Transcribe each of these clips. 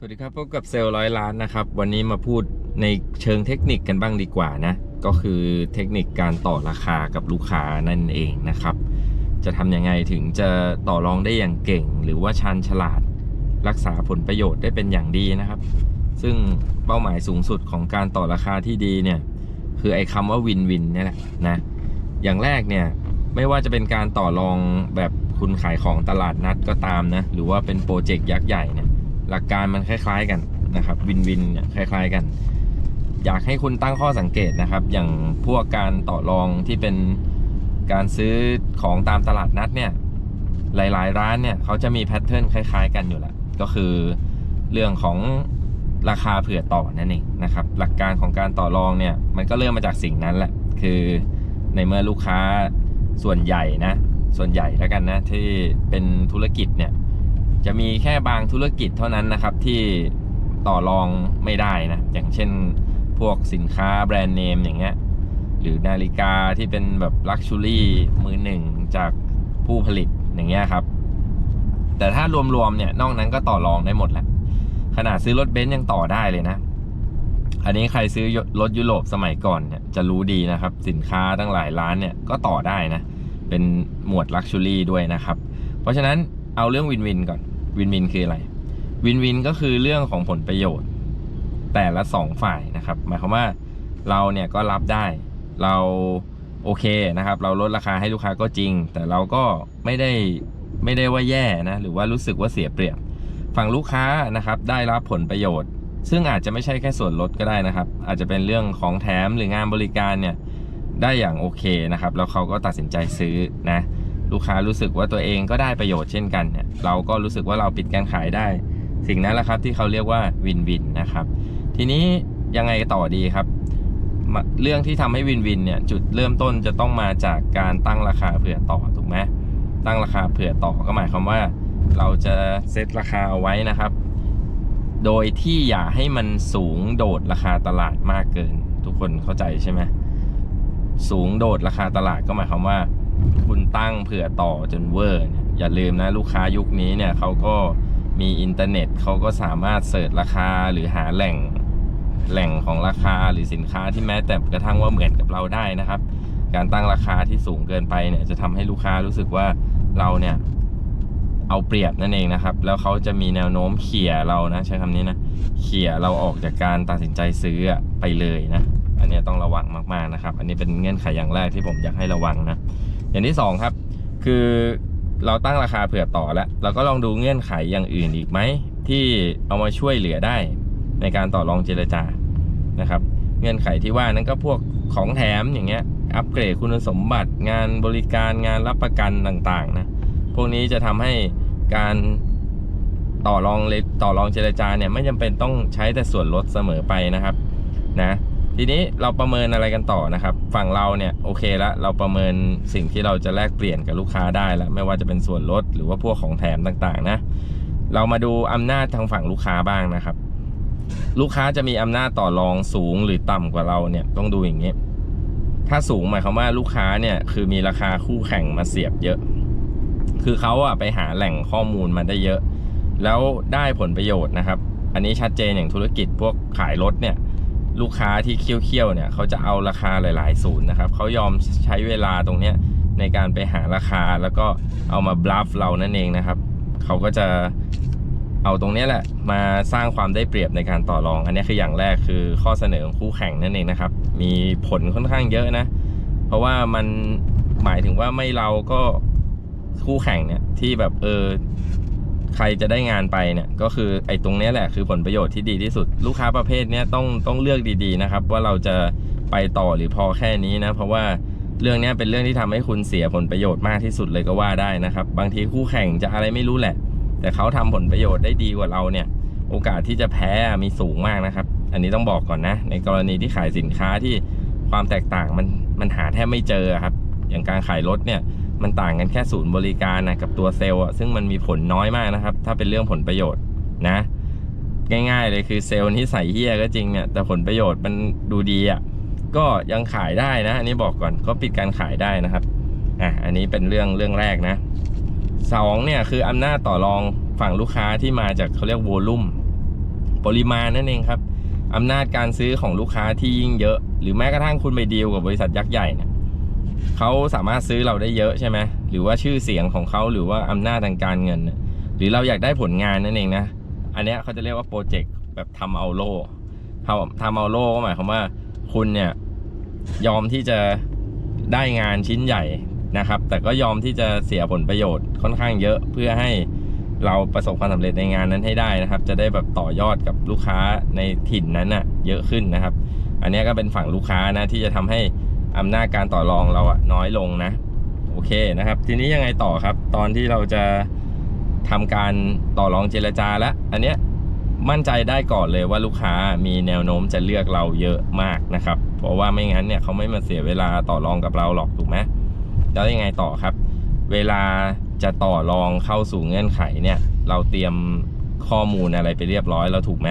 สวัสดีครับพบกับเซลล์ร้อยล้านนะครับ วันนี้มาพูดในเชิงเทคนิคกันบ้างดีกว่านะ ก็คือเทคนิคการต่อราคากับลูกค้านั่นเองนะครับ จะทำยังไงถึงจะต่อรองได้อย่างเก่ง หรือว่าชันฉลาดรักษาผลประโยชน์ได้เป็นอย่างดีนะครับ ซึ่งเป้าหมายสูงสุดของการต่อราคาที่ดีเนี่ยคือไอ้คำว่าวินวินนี่แหละนะอย่างแรกเนี่ยไม่ว่าจะเป็นการต่อรองแบบคุณขายของตลาดนัดก็ตามนะหรือว่าเป็นโปรเจกต์ยักษ์ใหญ่เนี่ย หลักการมันคล้ายๆกันนะครับวินวินเนี่ยคล้าย ๆกัน อยากให้คุณตั้งข้อสังเกตนะครับ อย่างพวกการต่อรองที่เป็นการซื้อของตามตลาดนัดเนี่ยหลายๆ ร้านเนี่ยเขาจะมีแพทเทิร์นคล้าย ๆ กันอยู่แล้วก็คือเรื่องของราคาเผื่อต่อนั่นเองนะครับ หลักการของการต่อรองเนี่ยมันก็เริ่มมาจากสิ่งนั้นแหละ คือในเมื่อลูกค้าส่วนใหญ่นะส่วนใหญ่แล้วกันนะที่เป็นธุรกิจเนี่ย จะมีแค่บางธุรกิจเท่านั้นนะครับที่ต่อรองไม่ได้นะ อย่างเช่นพวกสินค้าแบรนด์เนมอย่างเงี้ยหรือนาฬิกาที่เป็นแบบลักชูรี่มือหนึ่งจากผู้ผลิตอย่างเงี้ยครับ แต่ถ้ารวมๆเนี่ยนอกนั้นก็ต่อรองได้หมดแหละขนาดซื้อรถเบนซ์ยังต่อได้เลยนะ อันนี้ใครซื้อรถยุโรปสมัยก่อนเนี่ยจะรู้ดีนะครับ สินค้าตั้งหลายร้านเนี่ยก็ต่อได้นะ เป็นหมวดลักชูรี่ด้วยนะครับ เพราะฉะนั้นเอาเรื่องวินวินก่อน วินวินคืออะไร วินวินก็คือเรื่องของผลประโยชน์ แต่ละสองฝ่ายนะครับ หมายความว่าเราเนี่ยก็รับได้ เราโอเคนะครับ เราลดราคาให้ลูกค้าก็จริง แต่เราก็ไม่ได้ไม่ได้ว่าแย่นะหรือว่ารู้สึกว่าเสียเปรียบฝั่งลูกค้านะครับได้รับผลประโยชน์ ซึ่งอาจจะไม่ใช่แค่ส่วนลดก็ได้นะครับ อาจจะเป็นเรื่องของแถมหรืองานบริการเนี่ยได้อย่างโอเคนะครับ แล้วเขาก็ตัดสินใจซื้อนะ ลูกค้ารู้สึกว่าตัวเองก็ได้ประโยชน์เช่นกันเนี่ยเราก็รู้สึกว่าเราปิดการขายได้ สิ่งนั้นแหละครับที่เขาเรียกว่าวินวินนะครับ ทีนี้ยังไงต่อดีครับ เรื่องที่ทำให้วินวินเนี่ยจุดเริ่มต้นจะต้องมาจากการตั้งราคาเผื่อต่อถูกไหมตั้งราคาเผื่อต่อก็หมายความว่า เราจะเซตราคาเอาไว้นะครับ โดยที่อย่าให้มันสูงโดดราคาตลาดมากเกิน ทุกคนเข้าใจใช่ไหมสูงโดดราคาตลาดก็หมายความว่า คุณตั้งเผื่อต่อจนเวอร์อย่าลืมนะลูกค้ายุคนี้เนี่ยเขาก็มีอินเทอร์เน็ตเขาก็สามารถเสิร์ชราคาหรือหาแหล่งแหล่งของราคาหรือสินค้าที่แม้แต่กระทั่งว่าเหมือนกับเราได้นะครับ การตั้งราคาที่สูงเกินไปเนี่ยจะทำให้ลูกค้ารู้สึกว่าเราเนี่ยเอาเปรียบนั่นเองนะครับ แล้วเขาจะมีแนวโน้มเขี่ยเรานะใช้คำนี้นะเขี่ยเราออกจากการตัดสินใจซื้อไปเลยนะ อันนี้ต้องระวังมากๆนะครับ อันนี้เป็นเงื่อนไขอย่างแรกที่ผมอยากให้ระวังนะ อย่างที่สองครับ คือเราตั้งราคาเผื่อต่อแล้ว เราก็ลองดูเงื่อนไขอย่างอื่นอีกไหม ที่เอามาช่วยเหลือได้ในการต่อรองเจรจานะครับ เงื่อนไขที่ว่านั้นก็พวกของแถมอย่างเงี้ยอัปเกรดคุณสมบัติงานบริการงานรับประกันต่างๆนะพวกนี้จะทำให้การต่อรองเลต่อรองเจรจาเนี่ยไม่จำเป็นต้องใช้แต่ส่วนลดเสมอไปนะครับนะ ทีนี้เราประเมินอะไรกันต่อนะครับ ฝั่งเราเนี่ยโอเคแล้วเราประเมินสิ่งที่เราจะแลกเปลี่ยนกับลูกค้าได้แล้วไม่ว่าจะเป็นส่วนลดหรือว่าพวกของแถมต่างๆ นะ เรามาดูอำนาจทางฝั่งลูกค้าบ้างนะครับ ลูกค้าจะมีอำนาจต่อรองสูงหรือต่ำกว่าเราเนี่ยต้องดูอย่างนี้ ถ้าสูงหมายความว่าลูกค้าเนี่ยคือมีราคาคู่แข่งมาเสียบเยอะ คือเขาอะไปหาแหล่งข้อมูลมาได้เยอะ แล้วได้ผลประโยชน์นะครับ อันนี้ชัดเจนอย่างธุรกิจพวกขายรถเนี่ย ลูกค้าที่เคี่ยวๆเนี่ยเขาจะเอาราคาหลาย ๆ ศูนย์นะครับเขายอมใช้เวลาตรงเนี้ยในการไปหาราคาแล้วก็เอามาบลัฟเรานั่นเองนะครับเขาก็จะเอาตรงนี้แหละมาสร้างความได้เปรียบในการต่อรอง อันนี้คืออย่างแรกคือข้อเสนอของคู่แข่งนั่นเองนะครับ มีผลค่อนข้างเยอะนะ เพราะว่ามันหมายถึงว่าไม่เราก็คู่แข่งเนี่ยที่แบบเออ ใครจะได้งานไปเนี่ยก็คือไอ้ตรงนี้แหละคือผลประโยชน์ที่ดีที่สุด ลูกค้าประเภทนี้ต้องต้องเลือกดีๆนะครับ ว่าเราจะไปต่อหรือพอแค่นี้นะเพราะว่าเรื่องนี้เป็นเรื่องที่ทำให้คุณเสียผลประโยชน์มากที่สุดเลยก็ว่าได้นะครับ บางทีคู่แข่งจะอะไรไม่รู้แหละ แต่เขาทำผลประโยชน์ได้ดีกว่าเราเนี่ย โอกาสที่จะแพ้มีสูงมากนะครับ อันนี้ต้องบอกก่อนนะ ในกรณีที่ขายสินค้าที่ความแตกต่างมันมันหาแทบไม่เจอครับ อย่างการขายรถเนี่ย มันต่างกันแค่ศูนย์บริการนะกับตัวเซลล์อะซึ่งมันมีผลน้อยมากนะครับ ถ้าเป็นเรื่องผลประโยชน์นะ ง่ายๆเลยคือเซลล์ที่ใส่เฮียก็จริงเนี่ยแต่ผลประโยชน์มันดูดีอะก็ยังขายได้นะ อันนี้บอกก่อนก็ปิดการขายได้นะครับอะอันนี้เป็นเรื่องเรื่องแรกนะสองเนี่ยคืออำนาจต่อรองฝั่งลูกค้าที่มาจากเขาเรียกโวลุ่มปริมาณนั่นเองครับอำนาจการซื้อของลูกค้าที่ยิ่งเยอะ หรือแม้กระทั่งคุณไปดีลกับบริษัทยักษ์ใหญ่เนี่ย เขาสามารถซื้อเราได้เยอะใช่ไหมหรือว่าชื่อเสียงของเขาหรือว่าอำนาจทางการเงิน หรือเราอยากได้ผลงานนั่นเองนะ อันนี้เขาจะเรียกว่าโปรเจกต์แบบทำเอาโล่ทำทำเอาโล่ก็หมายความว่าคุณเนี่ยยอมที่จะได้งานชิ้นใหญ่นะครับ แต่ก็ยอมที่จะเสียผลประโยชน์ค่อนข้างเยอะเพื่อให้เราประสบความสำเร็จในงานนั้นให้ได้นะครับ จะได้แบบต่อยอดกับลูกค้าในถิ่นนั้นน่ะเยอะขึ้นนะครับ อันนี้ก็เป็นฝั่งลูกค้านะที่จะทำให้ อำนาจการต่อรองเราอะน้อยลงนะ โอเคนะครับ ทีนี้ยังไงต่อครับ ตอนที่เราจะทำการต่อรองเจรจาแล้วอันเนี้ยมั่นใจได้ก่อนเลยว่าลูกค้ามีแนวโน้มจะเลือกเราเยอะมากนะครับ เพราะว่าไม่งั้นเนี่ยเขาไม่มาเสียเวลาต่อรองกับเราหรอกถูกไหมแล้วยังไงต่อครับ เวลาจะต่อรองเข้าสู่เงื่อนไขเนี่ย เราเตรียมข้อมูลอะไรไปเรียบร้อยแล้วถูกไหม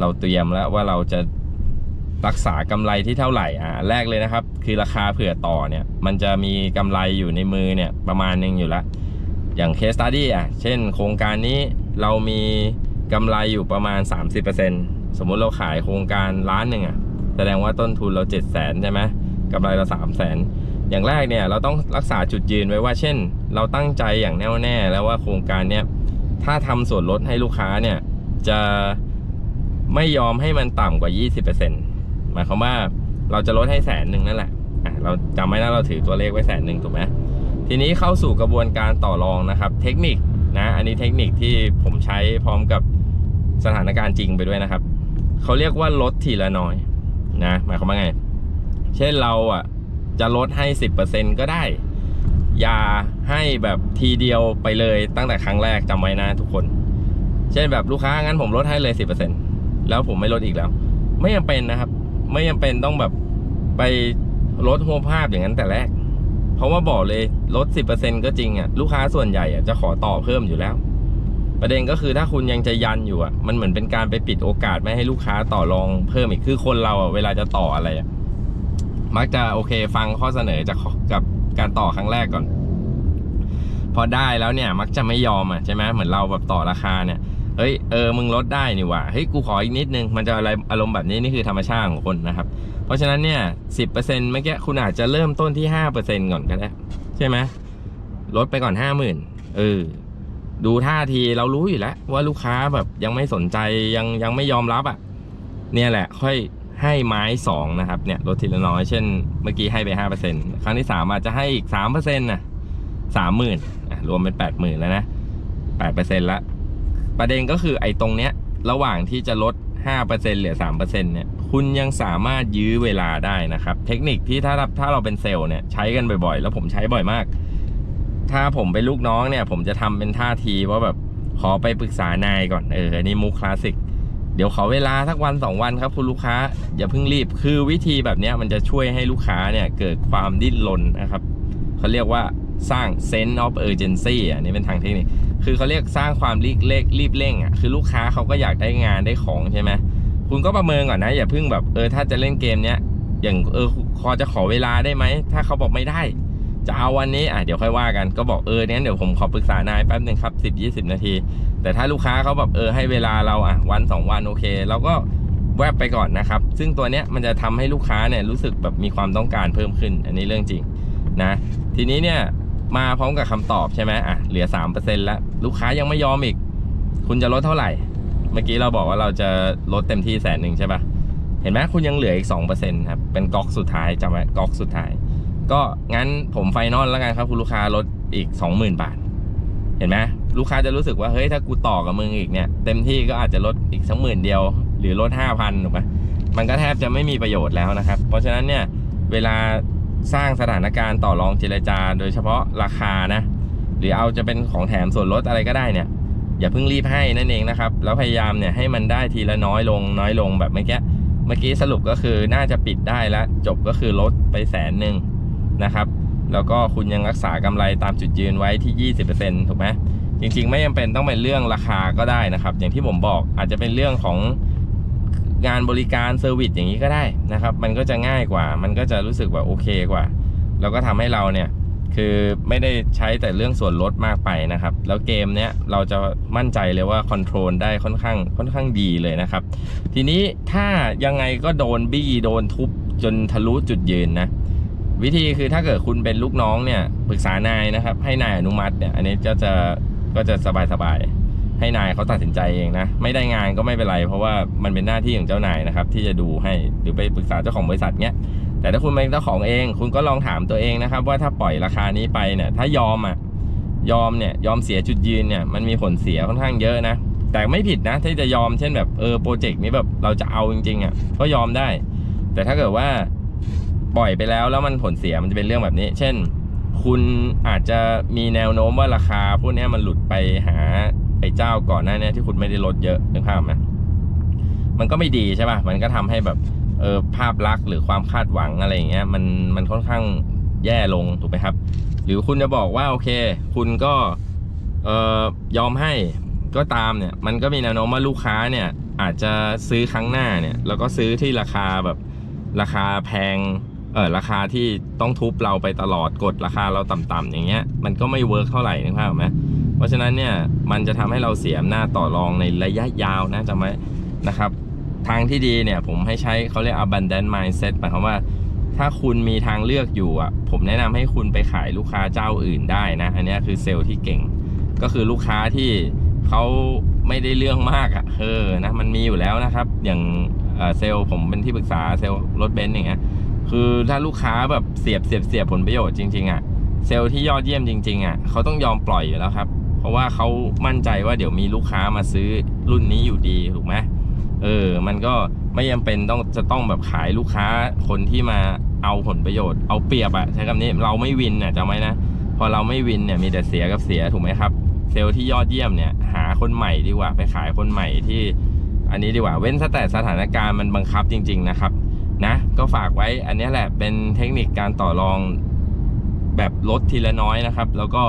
เราเตรียมแล้วว่าเราจะ รักษากำไรที่เท่าไหร่อ่าแรกเลยนะครับ คือราคาเผื่อต่อเนี่ยมันจะมีกำไรอยู่ในมือเนี่ยประมาณหนึงอยู่ล้วอย่างเคสตัดดี้อะเช่น โครงการนี้เรามีกำไรอยู่ประมาณ 30%สมมุติเราขายโครงการล้านหนึ่งอะแสดงว่าต้นทุนเรา 7 0 0 0 0นใช่ไหมกำไรเรา3 0 0 0 0นอย่างแรกเนี่ยเราต้องรักษาจุดยืนไว้ว่า เช่น เราตั้งใจอย่างแน่วแน่แล้วว่าโครงการเนี้ยถ้าทำส่วนลดให้ลูกค้าเนี่ยจะไม่ยอมให้มันต่ำกว่า 20% หมายความว่าเราจะลดให้แสนหนึ่งนั่นแหละอะเราจำไว้นะเราถือตัวเลขไว้แสนหนึ่งถูกไหมทีนี้เข้าสู่กระบวนการต่อรองนะครับ เทคนิคนะอันนี้เทคนิคที่ผมใช้พร้อมกับสถานการณ์จริงไปด้วยนะครับเขาเรียกว่าลดทีละน้อยนะหมายความว่าไง เช่นเราอะจะลดให้ 10%ก็ได้ อย่าให้แบบทีเดียวไปเลยตั้งแต่ครั้งแรกจำไว้นะทุกคน เช่นแบบลูกค้างั้นผมลดให้เลย 10%แล้วผมไม่ลดอีกแล้ว ไม่จำเป็นนะครับ ไม่จำเป็นต้องแบบไปลดหัวภาพอย่างนั้นแต่แรก เพราะว่าบอกเลยลด 10%ก็จริงอะลูกค้าส่วนใหญ่อะจะขอต่อเพิ่มอยู่แล้ว ประเด็นก็คือถ้าคุณยังจะยันอยู่อะมันเหมือนเป็นการไปปิดโอกาสไม่ให้ลูกค้าต่อรองเพิ่มอีกคือคนเราอะเวลาจะต่ออะไรอะมักจะโอเคฟังข้อเสนอจากกับการต่อครั้งแรกก่อน พอได้แล้วเนี่ยมักจะไม่ยอมอะใช่ไหมเหมือนเราแบบต่อราคาเนี่ย เฮ้ยเออมึงลดได้นี่ว่าเฮ้ยกูขออีกนิดนึงมันจะอะไรอารมณ์แบบนี้นี่คือธรรมชาติของคนนะครับ เพราะฉะนั้นเนี่ยสิบเปอร์เซ็นต์เมื่อกี้คุณอาจจะเริ่มต้นที่ห้าเปอร์เซ็นต์ก่อนก็ได้ใช่ไหมลดไปก่อนห้าหมื่นเออดูท่าทีเรารู้อยู่แล้วว่าลูกค้าแบบยังไม่สนใจยังยังไม่ยอมรับอะ่ะ เนี่ยแหละ ค่อยให้ไม้สองนะครับเนี่ยลดทีละน้อยเช่นเมื่อกี้ให้ไปห้าเปอร์เซ็นต์ครั้งที่สามอาจจะให้อีกสามเปอร์เซ็นต์นะสามหมื่นรวมเป็นแปดหมื่นแล้วนะแปดเปอร์เซ็นต์ละ ประเด็นก็คือไอ้ตรงเนี้ย ระหว่างที่จะลด 5%เหลือ 3%เนี่ย คุณยังสามารถยื้อเวลาได้นะครับ เทคนิคที่ถ้าถ้าเราเป็นเซลล์เนี่ยใช้กันบ่อยๆ แล้วผมใช้บ่อยมาก ถ้าผมเป็นลูกน้องเนี่ย ผมจะทำเป็นท่าทีว่าแบบขอไปปรึกษานายก่อน เอออันนี้มุกคลาสสิก เดี๋ยวขอเวลาสักวันสองวันครับคุณลูกค้า อย่าเพิ่งรีบ คือวิธีแบบนี้มันจะช่วยให้ลูกค้าเนี่ยเกิดความดิ้นรนนะครับ เขาเรียกว่าสร้าง sense of urgency อะนี่เป็นทางเทคนิค คือเขาเรียกสร้างความรีบเร่งรีบเร่งอะคือลูกค้าเขาก็อยากได้งานได้ของใช่ไหมคุณก็ประเมินก่อนนะ อย่าเพิ่งแบบเออถ้าจะเล่นเกมเนี้ยอย่างเออพอจะขอเวลาได้ไหมถ้าเขาบอกไม่ได้ จะเอาวันนี้อะเดี๋ยวค่อยว่ากันก็บอกเอองั้นเดี๋ยวผมขอปรึกษานายแป๊บหนึ่งครับสิบยี่สิบนาที แต่ถ้าลูกค้าเขาแบบเออให้เวลาเราอะวันสองวันโอเคเราก็แวบไปก่อนนะครับ ซึ่งตัวเนี้ยมันจะทำให้ลูกค้าเนี่ยรู้สึกแบบมีความต้องการเพิ่มขึ้น อันนี้เรื่องจริงนะ ทีนี้เนี่ย มาพร้อมกับคำตอบใช่ไหมอะเหลือ3%แล้ว ลูกค้ายังไม่ยอมอีก คุณจะลดเท่าไหร่ เมื่อกี้เราบอกว่าเราจะลดเต็มที่แสนหนึ่งใช่ปะเห็นไหมคุณยังเหลืออีก2%ครับเป็นก๊อกสุดท้ายจำไว้ก๊อกสุดท้าย ก็งั้นผมไฟนอลแล้วกันครับ คุณลูกค้าลดอีก20,000บาท เห็นไหมลูกค้าจะรู้สึกว่าเฮ้ยถ้ากูต่อกับมึงอีกเนี่ยเต็มที่ก็อาจจะลดอีกสักหมื่นเดียว หรือลด5,000ถูกไหมมันก็แทบจะไม่มีประโยชน์แล้วนะครับ เพราะฉะนั้นเนี่ยเวลา สร้างสถานการณ์ต่อรองเจรจา โดยเฉพาะราคานะ หรือเอาจะเป็นของแถมส่วนลดอะไรก็ได้เนี่ย อย่าเพิ่งรีบให้นั่นเองนะครับ แล้วพยายามเนี่ยให้มันได้ทีละน้อยลงน้อยลงแบบเมื่อกี้เมื่อกี้สรุปก็คือน่าจะปิดได้แล้ว จบก็คือลดไปแสนหนึ่งนะครับ แล้วก็คุณยังรักษากำไรตามจุดยืนไว้ที่ 20%ถูกไหมจริงๆ ไม่จำเป็นต้องเป็นเรื่องราคาก็ได้นะครับ อย่างที่ผมบอกอาจจะเป็นเรื่องของ งานบริการเซอร์วิสอย่างนี้ก็ได้นะครับ มันก็จะง่ายกว่า มันก็จะรู้สึกว่าโอเคกว่า แล้วก็ทำให้เราเนี่ยคือไม่ได้ใช้แต่เรื่องส่วนลดมากไปนะครับ แล้วเกมเนี้ยเราจะมั่นใจเลยว่าคอนโทรลได้ค่อนข้างค่อนข้างดีเลยนะครับ ทีนี้ถ้ายังไงก็โดนบี้โดนทุบจนทะลุจุดยืนนะ วิธีคือถ้าเกิดคุณเป็นลูกน้องเนี่ยปรึกษานายนะครับ ให้นายอนุมัติเนี่ยอันนี้ก็จะก็จะสบายสบาย ให้นายเขาตัดสินใจเองนะ ไม่ได้งานก็ไม่เป็นไร เพราะว่ามันเป็นหน้าที่ของเจ้านายนะครับ ที่จะดูให้หรือไปปรึกษาเจ้าของบริษัทเนี้ยแต่ถ้าคุณเป็นเจ้าของเอง คุณก็ลองถามตัวเองนะครับ ว่าถ้าปล่อยราคานี้ไปเนี่ย ถ้ายอมอะยอมเนี่ยยอมเสียจุดยืนเนี่ยมันมีผลเสียค่อนข้างเยอะนะแต่ไม่ผิดนะที่จะยอมเช่นแบบเออโปรเจกต์นี้แบบเราจะเอาจริงๆอะก็ยอมได้ แต่ถ้าเกิดว่าปล่อยไปแล้วแล้วมันผลเสียมันจะเป็นเรื่องแบบนี้ เช่น คุณอาจจะมีแนวโน้มว่าราคาพวกนี้มันหลุดไปหา อ้เจ้าก่อนหน้านี้ที่คุณไม่ได้ลดเยอะนึกภาพไหมมันก็ไม่ดีใช่ป่ะมันก็ทำให้แบบเออภาพลักษณ์หรือความคาดหวังอะไรอย่างเงี้ยมันมันค่อนข้างแย่ลงถูกไหมครับ หรือคุณจะบอกว่าโอเค คุณก็เออยอมให้ก็ตามเนี่ยมันก็มีแนวโน้มว่าลูกค้าเนี่ยอาจจะซื้อครั้งหน้าเนี่ยแล้วก็ซื้อที่ราคาแบบราคาแพงเออราคาที่ต้องทุบเราไปตลอดกดราคาเราต่ำๆอย่างเงี้ยมันก็ไม่เวิร์กเท่าไหร่นึกภาพไหม ราะฉะนั้นเนี่ยมันจะทำให้เราเสียอำนาจต่อรองในระยะยาวนะจำไว้นะครับ ทางที่ดีเนี่ยผมให้ใช้เขาเรียก abundant mindset หมายความว่า ถ้าคุณมีทางเลือกอยู่อะผมแนะนำให้คุณไปขายลูกค้าเจ้าอื่นได้นะ อันนี้คือเซลล์ที่เก่ง ก็คือลูกค้าที่เขาไม่ได้เรื่องมากอะเออนะมันมีอยู่แล้วนะครับ อย่างเซลล์ผมเป็นที่ปรึกษาเซลล์รถเบนซ์อย่างเงี้ยคือถ้าลูกค้าแบบเสียบเสียบเสียบผลประโยชน์จริงๆอะเซลล์ที่ยอดเยี่ยมจริงๆอะเขาต้องยอมปล่อยอยู่แล้วครับ ราะว่าเขามั่นใจว่าเดี๋ยวมีลูกค้ามาซื้อรุ่นนี้อยู่ดีถูกไหมเออ มันก็ไม่จำเป็นต้องจะต้องแบบขายลูกค้าคนที่มาเอาผลประโยชน์เอาเปรียบอะใช้คำนี้เราไม่วินเนี่ยจำไว้นะพอเราไม่วินเนี่ยมีแต่เสียกับเสียถูกไหมครับ เซลล์ที่ยอดเยี่ยมเนี่ย หาคนใหม่ดีกว่าไปขายคนใหม่ที่ อันนี้ดีกว่าเว้นแต่สถานการณ์มันบังคับจริง ๆ นะครับ นะ ก็ฝากไว้อันนี้แหละเป็นเทคนิคการต่อรองแบบลดทีละน้อยนะครับ แล้วก็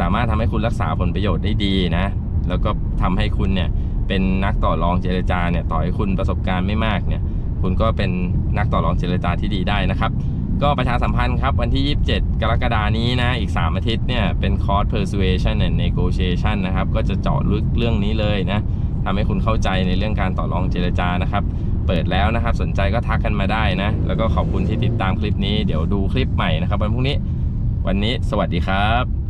สามารถทำให้คุณรักษาผลประโยชน์ได้ดีนะ แล้วก็ทำให้คุณเนี่ยเป็นนักต่อรองเจรจาเนี่ยต่อให้คุณประสบการณ์ไม่มากเนี่ย คุณก็เป็นนักต่อรองเจรจาที่ดีได้นะครับ ก็ประชาสัมพันธ์ครับวันที่ 27 กรกฎานี้นะ อีก 3 อาทิตย์เนี่ยเป็นคอร์ส persuasion and negotiation นะครับ ก็จะเจาะลึกเรื่องนี้เลยนะทำให้คุณเข้าใจในเรื่องการต่อรองเจรจานะครับ เปิดแล้วนะครับ สนใจก็ทักกันมาได้นะ แล้วก็ขอบคุณที่ติดตามคลิปนี้ เดี๋ยวดูคลิปใหม่นะครับวันพรุ่งนี้ วันนี้สวัสดีครับ